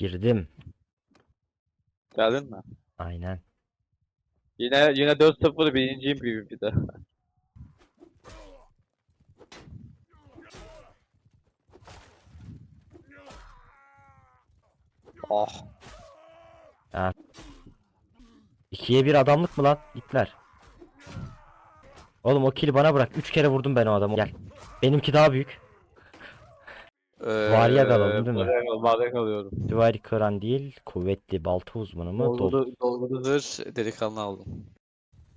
Girdim. Geldin mi? Aynen. Yine yine 4-0 birinciyim gibi bir de. Oh. İkiye bir adamlık mı lan? İtler. Oğlum o kili bana bırak. Üç kere vurdum ben o adamı. Gel. Benimki daha büyük. Varya da alalım, değil mi? Varya, varya alıyorum. Süvari kıran değil. Kuvvetli balta uzmanı mı? Dol- Dolgudu, dolgudu zırh delikanlı aldım.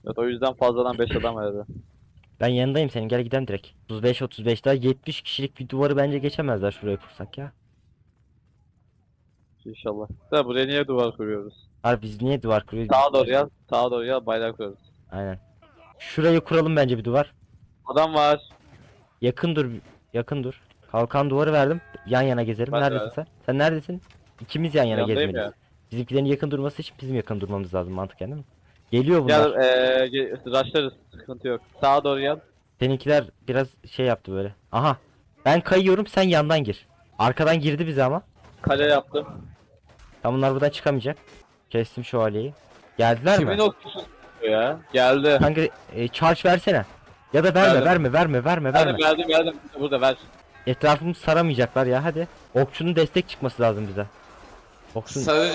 Evet o yüzden fazladan 5 adam verdi. Ben yanındayım senin. Gel gidelim direkt. 35 35 daha 70 kişilik bir duvarı bence geçemezler şuraya kursak ya. İnşallah. Da buraya niye duvar kuruyoruz? Abi biz niye duvar kuruyoruz? Sağa doğru ya. Sağa doğru ya bayrak kuruyoruz. Aynen. Şurayı kuralım bence bir duvar. Adam var. Yakın dur. Yakın dur. Kalkan duvarı verdim. Yan yana gezelim. Ben de neredesin sen? Sen neredesin? İkimiz yan yana Yandayım gezmeliyiz. ya. Bizimkilerin yakın durması için bizim yakın durmamız lazım mantıken değil mi? Geliyor bunlar. Gel eee rushlarız. Sıkıntı yok. Sağa doğru gel. Seninkiler biraz şey yaptı böyle. Aha. Ben kayıyorum sen yandan gir. Arkadan girdi bize ama. Kale yaptım. Tam bunlar buradan çıkamayacak. Kestim şövalyeyi. Geldiler Kimin mi? okçusu ya? Geldi. Kanka e, charge versene. Ya da verme Verdim. verme verme verme verme. Verdim verdim verdim. Burada ver. Etrafımızı saramayacaklar ya hadi. Okçunun destek çıkması lazım bize. Okçun. Sarı...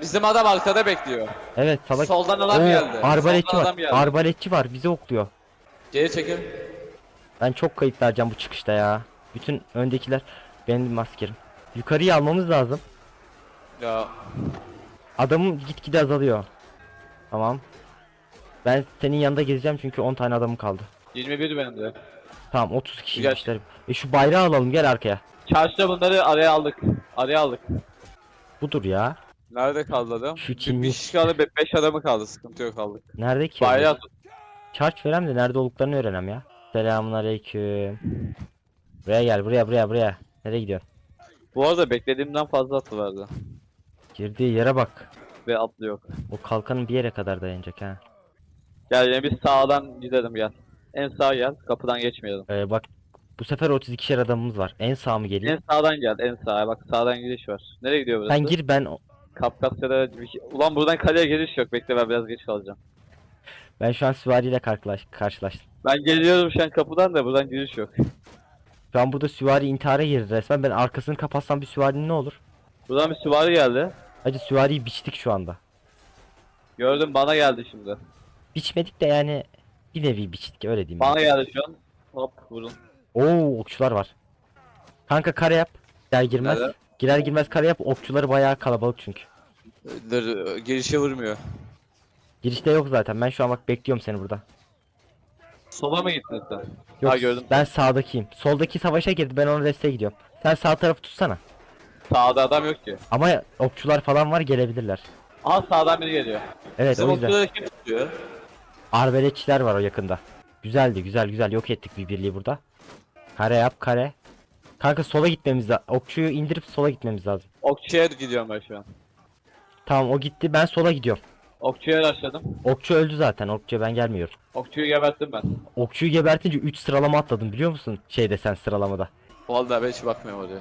Bizim adam arkada bekliyor. Evet salak. Soldan adam Oo, geldi. Arbaletçi Soldan var. adam geldi. Arbaletçi var bizi okluyor. Geri çekil. Ben çok kayıp vereceğim bu çıkışta ya. Bütün öndekiler benim maskerim. Yukarıya almamız lazım. Ya Adamım gitgide azalıyor. Tamam. Ben senin yanında gezeceğim çünkü 10 tane adamım kaldı. 21 benim de. Tamam 30 kişi Güzel. işlerim. E şu bayrağı alalım gel arkaya. Çarşıda bunları araya aldık. Araya aldık. Budur ya. nerede kaldı adam? Şu Bir, Çinli. bir kişi kaldı, 5 adamı kaldı. Sıkıntı yok aldık. Nerede ki? Bayrağı tut. Charge verem de nerede olduklarını öğrenem ya. Selamun aleyküm. Buraya gel buraya buraya buraya. Nereye gidiyorsun? Bu arada beklediğimden fazla atı verdi. Girdiği yere bak. Ve atlı yok. O kalkanın bir yere kadar dayanacak ha. Gel yine biz sağdan gidelim gel. En sağa gel. Kapıdan geçmeyelim. Ee, bak bu sefer 32'şer adamımız var. En sağ mı geleyim? En sağdan gel. En sağa. Bak sağdan giriş var. Nereye gidiyor burası? Sen gir ben Kafkasya'da bir şey- Ulan buradan kaleye giriş yok. Bekle ben biraz geç kalacağım. ben şu an süvariyle karşılaş, karşılaştım. Ben geliyorum şu an kapıdan da buradan giriş yok. Şu an burada süvari intihara girdi resmen. Ben arkasını kapatsam bir süvarinin ne olur? Buradan bir süvari geldi. Hacı süvariyi biçtik şu anda. Gördüm bana geldi şimdi. Biçmedik de yani bir nevi biçtik öyle diyeyim. ben. Bana geldi şu an. Hop vurun. Oo okçular var. Kanka kare yap. Girer girmez. Nerede? Girer girmez kare yap. Okçuları bayağı kalabalık çünkü. Dur, girişe vurmuyor. Girişte yok zaten. Ben şu an bak bekliyorum seni burada. Sola mı gittin sen? Yok Ha, gördüm. ben sağdakiyim. Soldaki savaşa girdi. Ben ona desteğe gidiyorum. Sen sağ tarafı tutsana. Sağda adam yok ki. Ama okçular falan var gelebilirler. Aha sağdan biri geliyor. Evet Bizim o yüzden. okçuları kim tutuyor? Arbeletçiler var o yakında. Güzeldi güzel güzel yok ettik bir birliği burada. Kare yap kare. Kanka sola gitmemiz lazım. Okçuyu indirip sola gitmemiz lazım. Okçuya gidiyorum ben şu an. Tamam o gitti ben sola gidiyorum. Okçuya başladım. Okçu öldü zaten. Okçuya ben gelmiyorum. Okçuyu geberttim ben. Okçuyu gebertince 3 sıralama atladım biliyor musun? Şeyde sen sıralamada. Vallahi ben hiç bakmıyorum oraya.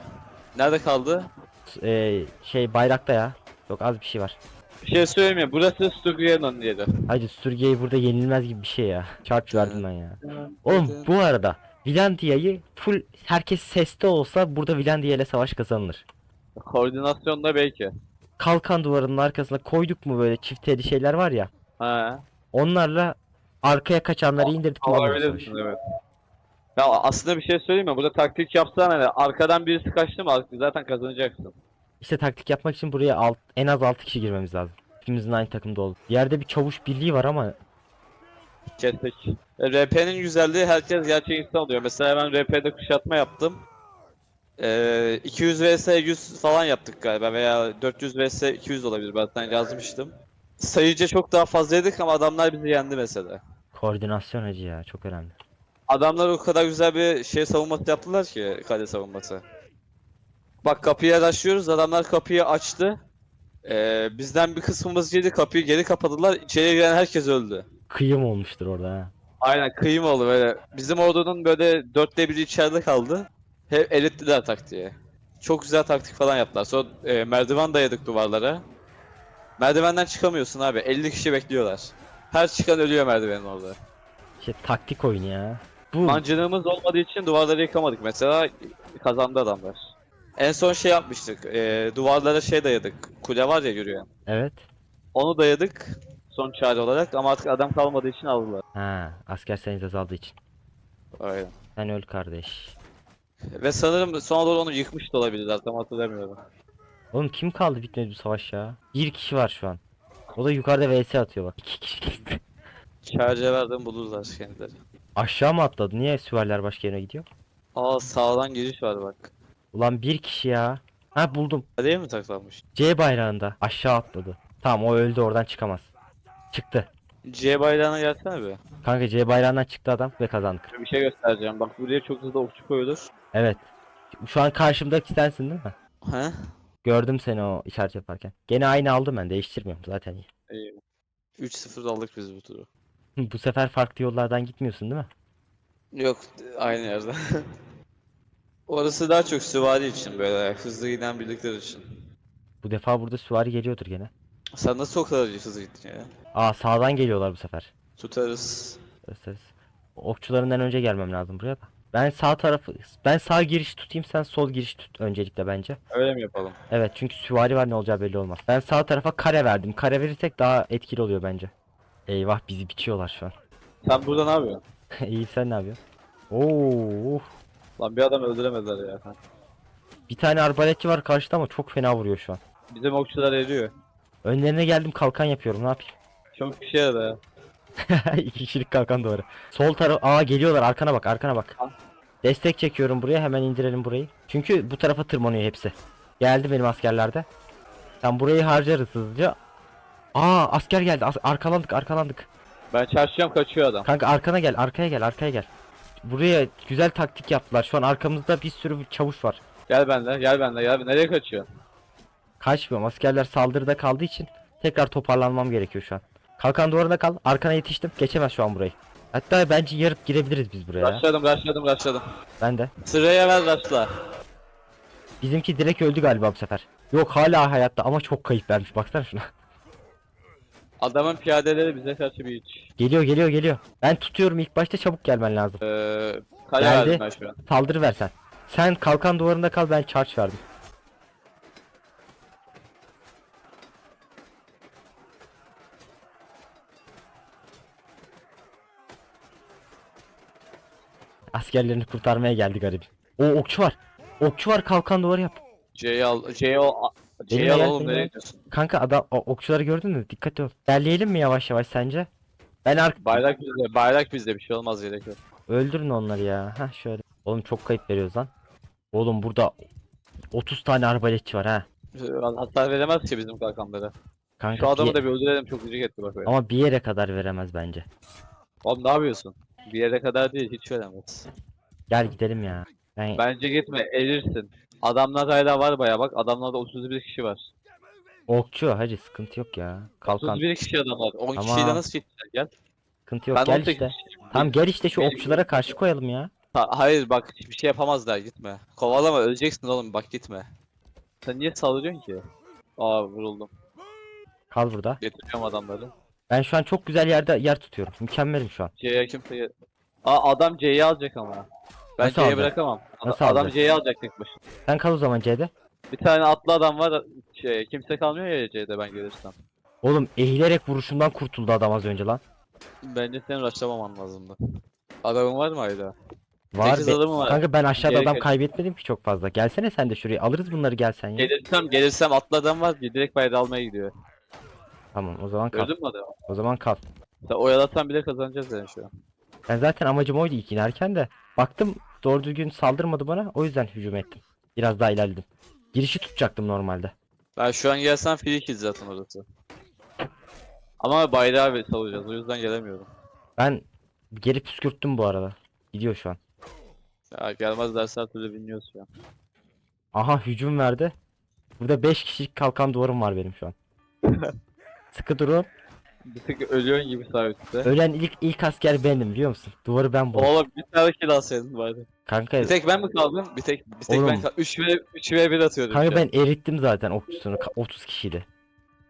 Nerede kaldı? Ee, şey bayrakta ya. Yok az bir şey var. Bir şey söyleyeyim mi? Burası Stugriano'nun yeri. Hacı Sürge'yi burada yenilmez gibi bir şey ya. Çarp verdim ben ya. Oğlum bu arada Vilandia'yı full herkes seste olsa burada Vilandia ile savaş kazanılır. Koordinasyonda belki. Kalkan duvarının arkasına koyduk mu böyle çift eli şeyler var ya. Ha. Onlarla arkaya kaçanları indirdik Alabilirsin evet. Ya aslında bir şey söyleyeyim mi? Burada taktik yapsan hani arkadan birisi kaçtı mı zaten kazanacaksın. İşte taktik yapmak için buraya alt, en az 6 kişi girmemiz lazım. İkimizin aynı takımda olup. Yerde bir çavuş birliği var ama Kestik. E, RP'nin güzelliği herkes gerçek insan oluyor. Mesela ben RP'de kuşatma yaptım. Ee, 200 vs 100 falan yaptık galiba veya 400 vs 200 olabilir ben yazmıştım. Sayıca çok daha fazlaydık ama adamlar bizi yendi mesela. koordinasyon hacı ya çok önemli. Adamlar o kadar güzel bir şey savunması yaptılar ki kale savunması. Bak kapıyı açıyoruz adamlar kapıyı açtı. Ee, bizden bir kısmımız girdi kapıyı geri kapadılar içeriye giren herkes öldü. Kıyım olmuştur orada ha. Aynen kıyım oldu böyle. Bizim ordunun böyle dörtte biri içeride kaldı. Hep elittiler taktiğe. Çok güzel taktik falan yaptılar. Sonra e, merdiven dayadık duvarlara. Merdivenden çıkamıyorsun abi. 50 kişi bekliyorlar. Her çıkan ölüyor merdivenin orada. İşte taktik oyunu ya. Bu Mancınığımız olmadığı için duvarları yıkamadık mesela. Kazandı adamlar. En son şey yapmıştık. E, duvarlara şey dayadık. Kule var ya yürüyen. evet. Onu dayadık son çare olarak ama artık adam kalmadığı için aldılar. Ha, asker sayınız azaldığı için. Aynen. Sen öl kardeş. Ve sanırım sonra doğru onu yıkmış da olabilirler. Tam hatırlamıyorum. Oğlum kim kaldı bitmedi bu savaş ya? Bir kişi var şu an. O da yukarıda vs atıyor bak. İki kişi. Çerçevelerden bulurlar kendileri. Aşağı mı atladı? Niye süvariler başka yerine gidiyor? Aa sağdan giriş var bak. Ulan bir kişi ya. Ha buldum. Kaleye mi taklanmış? C bayrağında aşağı atladı. Tamam o öldü oradan çıkamaz. Çıktı. C bayrağına gelsene be. Kanka C bayrağından çıktı adam ve kazandık. Bir şey göstereceğim. Bak buraya çok hızlı okçu koyulur. Evet. Şu an karşımdaki sensin değil mi? He? Gördüm seni o işaret yaparken. Gene aynı aldım ben değiştirmiyorum zaten iyi. İyi. 3-0 aldık biz bu turu. bu sefer farklı yollardan gitmiyorsun değil mi? Yok aynı yerde. Orası daha çok süvari için böyle hızlı giden birlikler için. Bu defa burada süvari geliyordur gene. Sen nasıl o kadar hızlı gittin ya? Aa sağdan geliyorlar bu sefer. Tutarız. Gösteririz. Okçularından önce gelmem lazım buraya da. Ben sağ tarafı, ben sağ giriş tutayım sen sol giriş tut öncelikle bence. Öyle mi yapalım? Evet çünkü süvari var ne olacağı belli olmaz. Ben sağ tarafa kare verdim. Kare verirsek daha etkili oluyor bence. Eyvah bizi biçiyorlar şu an. Sen burada ne yapıyorsun? İyi sen ne yapıyorsun? Oo, uf. Lan bir adam öldüremediler ya. bir tane arbaletçi var karşıda ama çok fena vuruyor şu an. Bizim okçular eriyor. Önlerine geldim kalkan yapıyorum ne yapayım? Çok şey yaradı ya. İki kişilik kalkan doğru. Sol taraf aa geliyorlar arkana bak arkana bak. Destek çekiyorum buraya hemen indirelim burayı. Çünkü bu tarafa tırmanıyor hepsi. Geldi benim askerlerde. Tam burayı harcarız hızlıca. Aa asker geldi as- arkalandık arkalandık. Ben çarşıyam kaçıyor adam. Kanka arkana gel arkaya gel arkaya gel. Buraya güzel taktik yaptılar. Şu an arkamızda bir sürü çavuş var. Gel bende, gel bende, gel. Nereye kaçıyorsun? Kaçmıyorum askerler saldırıda kaldığı için tekrar toparlanmam gerekiyor şu an. Kalkan duvarına kal arkana yetiştim geçemez şu an burayı. Hatta bence yarıp girebiliriz biz buraya. ya. Rushladım, rushladım, rushladım. Ben de. Sıraya ver rastla. Bizimki direkt öldü galiba bu sefer. Yok hala hayatta ama çok kayıp vermiş baksana şuna. Adamın piyadeleri bize karşı bir iç. geliyor geliyor geliyor. Ben tutuyorum ilk başta çabuk gelmen lazım. Ee, kale Geldi. verdim ben şu an. Saldırı versen. Sen kalkan duvarında kal ben charge verdim. Askerlerini kurtarmaya geldi garip. O okçu var. Okçu var kalkan duvarı yap. C'yi al, C'yi al, Benimle al gel, oğlum nereye gidiyorsun? Kanka adam o, okçuları gördün mü? Dikkat ol. Derleyelim mi yavaş yavaş sence? Ben ark Bayrak bizde, bayrak bizde bir şey olmaz gerek yok. öldürün onları ya. Ha şöyle. Oğlum çok kayıp veriyoruz lan. Oğlum burada 30 tane arbaletçi var ha. Hasar veremez ki bizim kalkanlara. Kanka Şu adamı bir- da bir öldürelim çok gıcık etti bak ama bir yere kadar veremez bence. Oğlum ne yapıyorsun? Bir yere kadar değil hiç veremez. Gel gidelim ya. Ben Bence gitme erirsin. Adamlar hala var baya bak adamlarda 31 kişi var. okçu hacı sıkıntı yok ya. Kalkan 31 kişi adam var. 10 Tamam. kişiyle nasıl gittiler gel. sıkıntı yok Ben gel 18 işte. kişiyim. Tamam gel işte şu Benim- okçulara karşı koyalım ya. Ha- hayır bak hiçbir şey yapamazlar gitme. Kovalama öleceksin oğlum bak gitme. Sen niye saldırıyorsun ki? Aa vuruldum. Kal burada. Getiriyorum adamları. Ben şu an çok güzel yerde yer tutuyorum. Mükemmelim şu an. C'ye kimse Aa adam C'yi alacak ama. Ben Nasıl alacak? bırakamam. Ad- Nasıl adam alacak? C'yi alacak tek başına. Sen kal o zaman C'de. Bir tane atlı adam var. Şey, kimse kalmıyor ya C'de ben gelirsem. Oğlum eğilerek vuruşundan kurtuldu adam az önce lan. Bence senin rushlamaman lazımdı. Adamın var mı hala? Var Sekiz be. adamı var. Kanka ben aşağıda Geri adam kaybetmedim ki çok fazla. Gelsene sen de şuraya. Alırız bunları gelsen ya. Gelirsem gelirsem atlı adam var ya direkt bayrağı almaya gidiyor. Tamam o zaman kal. Gördün mü adamı? O zaman kal. Sen oyalatsan bile kazanacağız yani şu an. Ben zaten amacım oydu ilk inerken de. Baktım doğru düzgün saldırmadı bana. O yüzden hücum ettim. Biraz daha ilerledim. Girişi tutacaktım normalde. Ben şu an gelsem free kill zaten orası. Ama bayrağı ve savacağız o yüzden gelemiyorum. Ben geri püskürttüm bu arada. Gidiyor şu an. Ya gelmez derse her türlü biniyoruz an. Aha hücum verdi. Burada 5 kişilik kalkan duvarım var benim şu an. Sıkı durun. Bir tık ölüyorsun gibi sabitte. Ölen ilk ilk asker bendim biliyor musun? Duvarı ben buldum. Oğlum bir tane kill alsaydın bari. Kanka Bir tek ben mi kaldım? Bir tek bir tek ben Oğlum. kaldım. 3 v 3 v 1 atıyorum kanka ben erittim zaten okçusunu Ka- 30 kişiyle.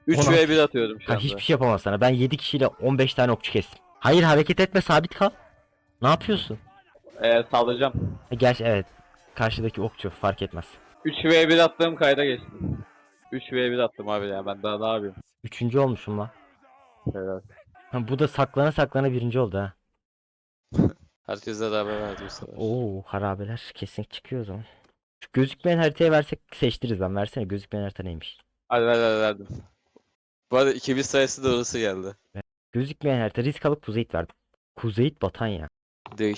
3 on v altı. 1 atıyorum şu Kanka anda. hiçbir şey yapamaz sana. Ben 7 kişiyle 15 tane okçu kestim. Hayır hareket etme sabit kal. Ne yapıyorsun? Ee, saldıracağım. E, Gerçi evet. Karşıdaki okçu fark etmez. 3 v 1 attığım kayda geçtim. 3 v 1 attım abi ya ben daha ne yapayım? Üçüncü olmuşum lan. Helal. Ha, bu da saklana saklana birinci oldu ha. Herkese beraber verdi bu sefer. Oo harabeler kesin çıkıyor o zaman. Şu gözükmeyen haritaya versek seçtiririz lan. Versene gözükmeyen harita neymiş? Hadi ver ver verdim. Bu arada 2000 sayısı da orası geldi. Gözükmeyen harita risk alıp Kuzeyit verdim. Kuzeyit batan ya. Değiş.